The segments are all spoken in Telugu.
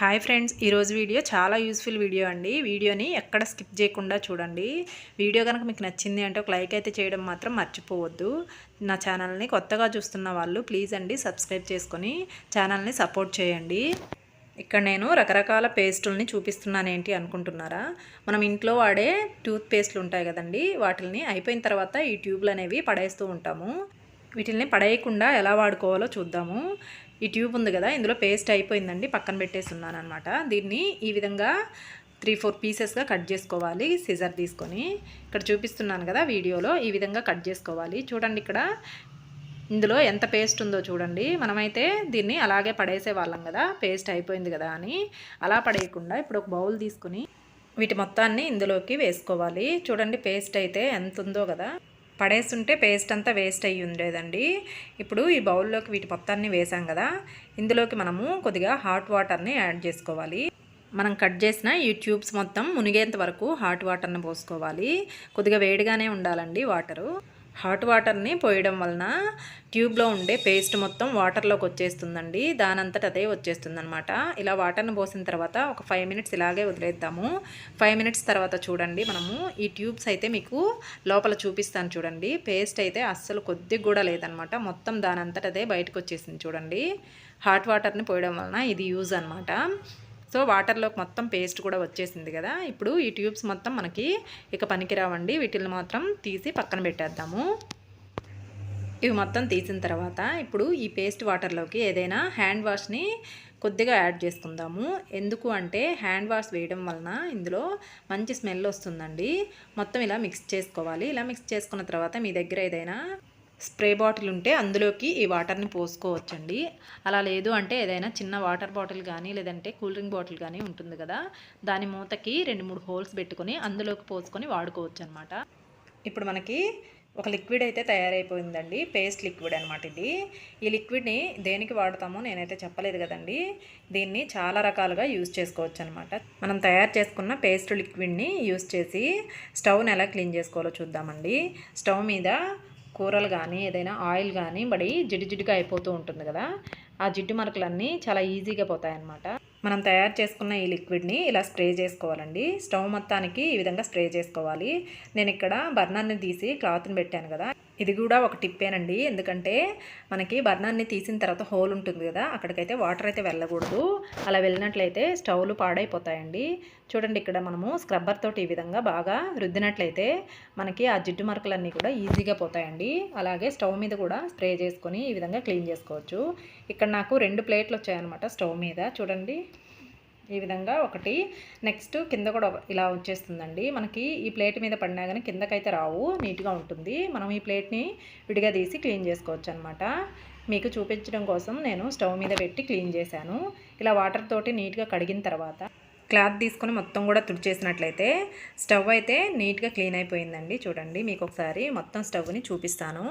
హాయ్ ఫ్రెండ్స్ ఈరోజు వీడియో చాలా యూస్ఫుల్ వీడియో అండి. వీడియోని ఎక్కడ స్కిప్ చేయకుండా చూడండి. వీడియో కనుక మీకు నచ్చింది అంటే ఒక లైక్ అయితే చేయడం మాత్రం మర్చిపోవద్దు. నా ఛానల్ని కొత్తగా చూస్తున్న వాళ్ళు ప్లీజ్ అండి సబ్స్క్రైబ్ చేసుకొని ఛానల్ని సపోర్ట్ చేయండి. ఇక్కడ నేను రకరకాల పేస్టుల్ని చూపిస్తున్నాను ఏంటి అనుకుంటున్నారా? మనం ఇంట్లో వాడే టూత్ పేస్ట్లు ఉంటాయి కదండి వాటిని అయిపోయిన తర్వాత ఈ ట్యూబ్లు అనేవి పడేస్తూ ఉంటాము. వీటిల్ని పడేయకుండా ఎలా వాడుకోవాలో చూద్దాము. ఈ ట్యూబ్ ఉంది కదా ఇందులో పేస్ట్ అయిపోయిందండి పక్కన పెట్టేస్తున్నాను అనమాట దీన్ని ఈ విధంగా త్రీ ఫోర్ పీసెస్గా కట్ చేసుకోవాలి సిజర్ తీసుకొని. ఇక్కడ చూపిస్తున్నాను కదా వీడియోలో ఈ విధంగా కట్ చేసుకోవాలి. చూడండి ఇక్కడ ఇందులో ఎంత పేస్ట్ ఉందో చూడండి. మనమైతే దీన్ని అలాగే పడేసే వాళ్ళం కదా పేస్ట్ అయిపోయింది కదా అని. అలా పడేయకుండా ఇప్పుడు ఒక బౌల్ తీసుకుని వీటి మొత్తాన్ని ఇందులోకి వేసుకోవాలి. చూడండి పేస్ట్ అయితే ఎంత ఉందో కదా. పడేస్తుంటే పేస్ట్ అంతా వేస్ట్ అయ్యి ఉండేదండి. ఇప్పుడు ఈ బౌల్లోకి వీటి మొత్తాన్ని వేసాం కదా ఇందులోకి మనము కొద్దిగా హాట్ వాటర్ని యాడ్ చేసుకోవాలి. మనం కట్ చేసిన ఈ ట్యూబ్స్ మొత్తం మునిగేంత వరకు హాట్ వాటర్ని పోసుకోవాలి. కొద్దిగా వేడిగానే ఉండాలండి వాటరు. హాట్ వాటర్ని పోయడం వలన ట్యూబ్లో ఉండే పేస్ట్ మొత్తం వాటర్లోకి వచ్చేస్తుందండి. దానంతట అదే వచ్చేస్తుందనమాట ఇలా వాటర్ని పోసిన తర్వాత ఒక ఫైవ్ మినిట్స్ ఇలాగే వదిలేద్దాము. ఫైవ్ మినిట్స్ తర్వాత చూడండి మనము. ఈ ట్యూబ్స్ అయితే మీకు లోపల చూపిస్తాను చూడండి. పేస్ట్ అయితే అస్సలు కొద్దిగా కూడా లేదనమాట మొత్తం దానంతట అదే బయటకు వచ్చేసింది చూడండి. హాట్ వాటర్ని పోయడం వలన ఇది యూజ్ అనమాట సో వాటర్లోకి మొత్తం పేస్ట్ కూడా వచ్చేసింది కదా. ఇప్పుడు ఈ ట్యూబ్స్ మొత్తం మనకి ఇక పనికిరావండి. వీటిని మాత్రం తీసి పక్కన పెట్టేద్దాము. ఇవి మొత్తం తీసిన తర్వాత ఇప్పుడు ఈ పేస్ట్ వాటర్లోకి ఏదైనా హ్యాండ్ వాష్ని కొద్దిగా యాడ్ చేసుకుందాము. ఎందుకు అంటే హ్యాండ్ వాష్ వేయడం వలన ఇందులో మంచి స్మెల్ వస్తుందండి. మొత్తం ఇలా మిక్స్ చేసుకోవాలి. ఇలా మిక్స్ చేసుకున్న తర్వాత మీ దగ్గర ఏదైనా స్ప్రే బాటిల్ ఉంటే అందులోకి ఈ వాటర్ని పోసుకోవచ్చండి. అలా లేదు అంటే ఏదైనా చిన్న వాటర్ బాటిల్ కానీ లేదంటే కూల్ డ్రింక్ బాటిల్ కానీ ఉంటుంది కదా. దాని మూతకి రెండు మూడు హోల్స్ పెట్టుకొని అందులోకి పోసుకొని వాడుకోవచ్చు అనమాట ఇప్పుడు మనకి ఒక లిక్విడ్ అయితే తయారైపోయిందండి. పేస్ట్ లిక్విడ్ అనమాట ఇది. ఈ లిక్విడ్ని దేనికి వాడతామో నేనైతే చెప్పలేదు కదండి. దీన్ని చాలా రకాలుగా యూజ్ చేసుకోవచ్చు అనమాట మనం తయారు చేసుకున్న పేస్ట్ లిక్విడ్ని యూజ్ చేసి స్టవ్ని ఎలా క్లీన్ చేసుకోవాలో చూద్దామండి. స్టవ్ మీద కూరలు కానీ ఏదైనా ఆయిల్ కానీ బడి జిడ్డు జిడ్డుగా అయిపోతూ ఉంటుంది కదా ఆ జిడ్డు మరకలన్నీ చాలా ఈజీగా పోతాయన్నమాట. మనం తయారు చేసుకున్న ఈ లిక్విడ్ని ఇలా స్ప్రే చేసుకోవాలండి. స్టవ్ మొత్తానికి ఈ విధంగా స్ప్రే చేసుకోవాలి. నేను ఇక్కడ బర్నర్ని తీసి క్లాత్ని పెట్టాను కదా. ఇది కూడా ఒక టిప్పేనండి. ఎందుకంటే మనకి బర్నాన్ని తీసిన తర్వాత హోల్ ఉంటుంది కదా అక్కడికైతే వాటర్ అయితే వెళ్ళకూడదు. అలా వెళ్ళినట్లయితే స్టవ్లు పాడైపోతాయండి. చూడండి ఇక్కడ మనము స్క్రబ్బర్ తోటి ఈ విధంగా బాగా రుద్దినట్లయితే మనకి ఆ జిడ్డు మరకలన్నీ కూడా ఈజీగా పోతాయండి. అలాగే స్టవ్ మీద కూడా స్ప్రే చేసుకొని ఈ విధంగా క్లీన్ చేసుకోవచ్చు. ఇక్కడ నాకు రెండు ప్లేట్లు వచ్చాయన్నమాట స్టవ్ మీద. చూడండి. ఈ విధంగా ఒకటి. నెక్స్ట్ కింద కూడా ఇలా వచ్చేస్తుందండి. మనకి ఈ ప్లేట్ మీద పడినా కానీ కిందకైతే రావు నీట్గా ఉంటుంది. మనం ఈ ప్లేట్ని విడిగా తీసి క్లీన్ చేసుకోవచ్చు అనమాట మీకు చూపించడం కోసం నేను స్టవ్ మీద పెట్టి క్లీన్ చేశాను. ఇలా వాటర్ తోటి నీట్గా కడిగిన తర్వాత క్లాత్ తీసుకొని మొత్తం కూడా తుడిచేసినట్లయితే స్టవ్ అయితే నీట్గా క్లీన్ అయిపోయిందండి. చూడండి మీకు ఒకసారి మొత్తం స్టవ్ని చూపిస్తాను.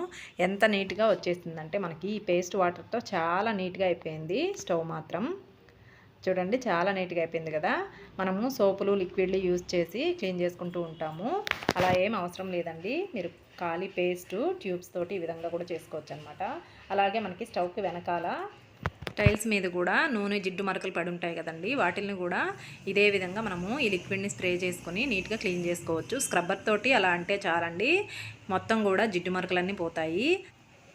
ఎంత నీట్గా వచ్చేసిందంటే మనకి ఈ పేస్ట్ వాటర్తో చాలా నీట్గా అయిపోయింది స్టవ్ మాత్రం. చూడండి చాలా నీట్గా అయిపోయింది కదా. మనము సోపులు లిక్విడ్లు యూజ్ చేసి క్లీన్ చేసుకుంటూ ఉంటాము. అలా ఏం అవసరం లేదండి. మీరు ఖాళీ పేస్ట్ ట్యూబ్స్ తోటి ఈ విధంగా కూడా చేసుకోవచ్చు అనమాట అలాగే మనకి స్టవ్కి వెనకాల టైల్స్ మీద కూడా నూనె జిడ్డు మరకలు పడి ఉంటాయి కదండి. వాటిని కూడా ఇదే విధంగా మనము ఈ లిక్విడ్ని స్ప్రే చేసుకొని నీట్గా క్లీన్ చేసుకోవచ్చు. స్క్రబ్బర్ తోటి అలా అంటే చాలండి. మొత్తం కూడా జిడ్డు మరకలన్నీ పోతాయి.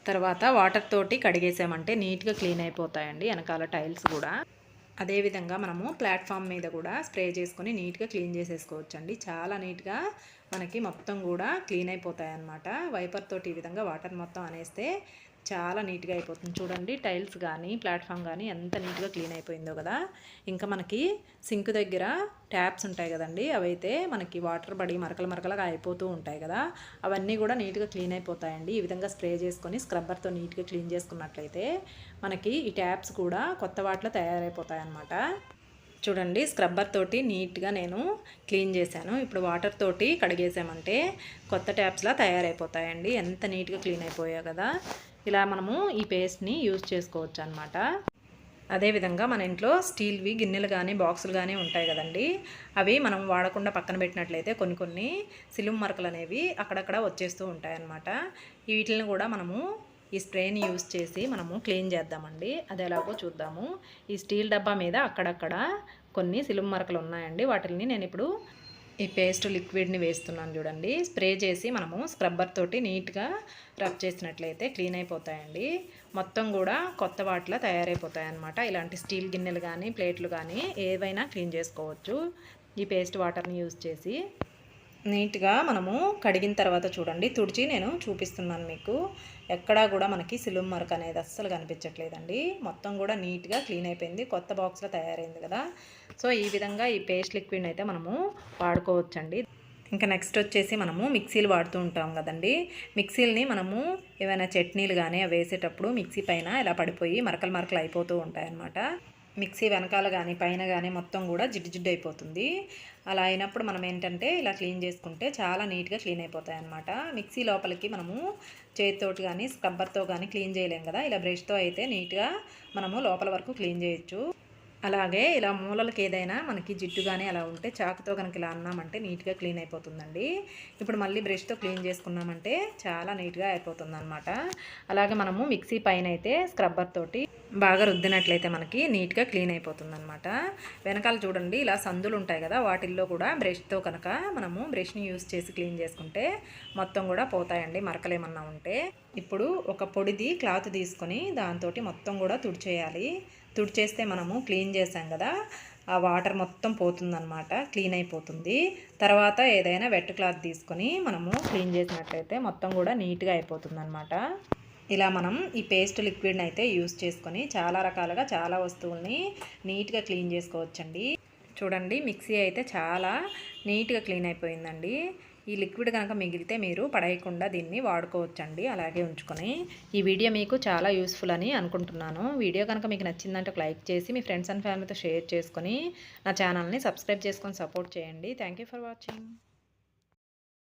తర్వాత వాటర్ తోటి కడిగేసామంటే నీట్గా క్లీన్ అయిపోతాయండి వెనకాల టైల్స్ కూడా. అదేవిధంగా మనము ప్లాట్ఫామ్ మీద కూడా స్ప్రే చేసుకొని నీట్గా క్లీన్ చేసేసుకోవచ్చు అండి చాలా నీట్గా మనకి మొత్తం కూడా క్లీన్ అయిపోతాయి అన్నమాట వైపర్ తోటి ఈ విధంగా వాటర్ మొత్తం అనేస్తే చాలా నీట్గా అయిపోతుంది. చూడండి టైల్స్ కానీ ప్లాట్ఫామ్ కానీ ఎంత నీట్గా క్లీన్ అయిపోయిందో కదా! ఇంకా మనకి సింక్ దగ్గర ట్యాప్స్ ఉంటాయి కదండి అవైతే మనకి వాటర్ పడి మరకలు మరకలుగా అయిపోతూ ఉంటాయి కదా! అవన్నీ కూడా నీట్గా క్లీన్ అయిపోతాయండి. ఈ విధంగా స్ప్రే చేసుకొని స్క్రబ్బర్తో నీట్గా క్లీన్ చేసుకున్నట్లయితే మనకి ఈ ట్యాప్స్ కూడా కొత్త వాటిలో తయారైపోతాయి అన్నమాట చూడండి స్క్రబ్బర్ తోటి నీట్గా నేను క్లీన్ చేశాను. ఇప్పుడు వాటర్ తోటి కడిగేసామంటే కొత్త ట్యాప్స్లా తయారైపోతాయండి. ఎంత నీట్గా క్లీన్ అయిపోయా కదా! ఇలా మనము ఈ పేస్ట్ని యూజ్ చేసుకోవచ్చు అనమాట అదేవిధంగా మన ఇంట్లో స్టీల్వి గిన్నెలు కానీ బాక్సులు కానీ ఉంటాయి కదండి. అవి మనం వాడకుండా పక్కన పెట్టినట్లయితే కొన్ని కొన్ని సిలుం మరకలు అనేవి అక్కడక్కడ వచ్చేస్తూ ఉంటాయి అన్నమాట వీటిని కూడా మనము ఈ స్ప్రేని యూజ్ చేసి మనము క్లీన్ చేద్దామండి. అది ఎలాగో చూద్దాము. ఈ స్టీల్ డబ్బా మీద అక్కడక్కడ కొన్ని సిలుం మరకలు ఉన్నాయండి. వాటిని నేను ఇప్పుడు ఈ పేస్ట్ లిక్విడ్ని వేస్తున్నాను చూడండి. స్ప్రే చేసి మనము స్క్రబ్బర్ తోటి నీట్గా రబ్ చేసినట్లయితే క్లీన్ అయిపోతాయండి. మొత్తం కూడా కొత్త వాటిలో తయారైపోతాయి అన్నమాట ఇలాంటి స్టీల్ గిన్నెలు కానీ ప్లేట్లు కానీ ఏవైనా క్లీన్ చేసుకోవచ్చు. ఈ పేస్ట్ వాటర్ని యూజ్ చేసి నీట్గా మనము కడిగిన తర్వాత చూడండి. తుడిచి నేను చూపిస్తున్నాను మీకు. ఎక్కడా కూడా మనకి సిలుమ్ మరక అనేది అస్సలు కనిపించట్లేదండి. మొత్తం కూడా నీట్గా క్లీన్ అయిపోయింది. కొత్త బాక్స్లో తయారైంది కదా. సో ఈ విధంగా ఈ పేస్ట్ లిక్విడ్ అయితే మనము వాడుకోవచ్చండి. ఇంకా నెక్స్ట్ వచ్చేసి మనము మిక్సీలు వాడుతూ ఉంటాం కదండి. మిక్సీలని మనము ఏమైనా చట్నీలు కానీ అవి వేసేటప్పుడు మిక్సీ పైన ఇలా పడిపోయి మరకలు మరకలు అయిపోతూ ఉంటాయన్నమాట. మిక్సీ వెనకాల కానీ పైన కానీ మొత్తం కూడా జిడ్డు జిడ్డు అయిపోతుంది. అలా అయినప్పుడు మనం ఏంటంటే ఇలా క్లీన్ చేసుకుంటే చాలా నీట్గా క్లీన్ అయిపోతాయి అనమాట మిక్సీ లోపలికి మనము చేతితోటి కానీ స్క్రబ్బర్తో కానీ క్లీన్ చేయలేం కదా. ఇలా బ్రష్తో అయితే నీట్గా మనము లోపల వరకు క్లీన్ చేయొచ్చు. అలాగే ఇలా మూలలకి ఏదైనా మనకి జిడ్డు కానీ అలా ఉంటే చాకుతో కనుక ఇలా అన్నామంటే నీట్గా క్లీన్ అయిపోతుందండి. ఇప్పుడు మళ్ళీ బ్రష్తో క్లీన్ చేసుకున్నామంటే చాలా నీట్గా అయిపోతుంది అనమాట అలాగే మనము మిక్సీ పైన అయితే స్క్రబ్బర్ తోటి బాగా రుద్దినట్లయితే మనకి నీట్గా క్లీన్ అయిపోతుంది అనమాట వెనకాల చూడండి ఇలా సందులు ఉంటాయి కదా వాటిల్లో కూడా బ్రష్తో కనుక మనము బ్రష్ని యూస్ చేసి క్లీన్ చేసుకుంటే మొత్తం కూడా పోతాయండి మరకలు ఏమన్నా ఉంటే. ఇప్పుడు ఒక పొడిది క్లాత్ తీసుకొని దాంతో మొత్తం కూడా తుడిచేయాలి. తుడిచేస్తే మనము క్లీన్ చేసాం కదా ఆ వాటర్ మొత్తం పోతుందన్నమాట క్లీన్ అయిపోతుంది. తర్వాత ఏదైనా వెట్ క్లాత్ తీసుకొని మనము క్లీన్ చేసినట్లయితే మొత్తం కూడా నీట్గా అయిపోతుంది అనమాట ఇలా మనం ఈ పేస్ట్ లిక్విడ్ని అయితే యూస్ చేసుకొని చాలా రకాలుగా చాలా వస్తువుల్ని నీట్గా క్లీన్ చేసుకోవచ్చండి. చూడండి మిక్సీ అయితే చాలా నీట్గా క్లీన్ అయిపోయిందండి. ఈ లిక్విడ్ కనుక మిగిలితే మీరు పడేయకుండా దీన్ని వాడుకోవచ్చండి అలాగే ఉంచుకొని. ఈ వీడియో మీకు చాలా యూస్ఫుల్ అని అనుకుంటున్నాను. వీడియో కనుక మీకు నచ్చిందంటే ఒక లైక్ చేసి మీ ఫ్రెండ్స్ అండ్ ఫ్యామిలీతో షేర్ చేసుకొని నా ఛానల్ని సబ్స్క్రైబ్ చేసుకొని సపోర్ట్ చేయండి. Thank for watching.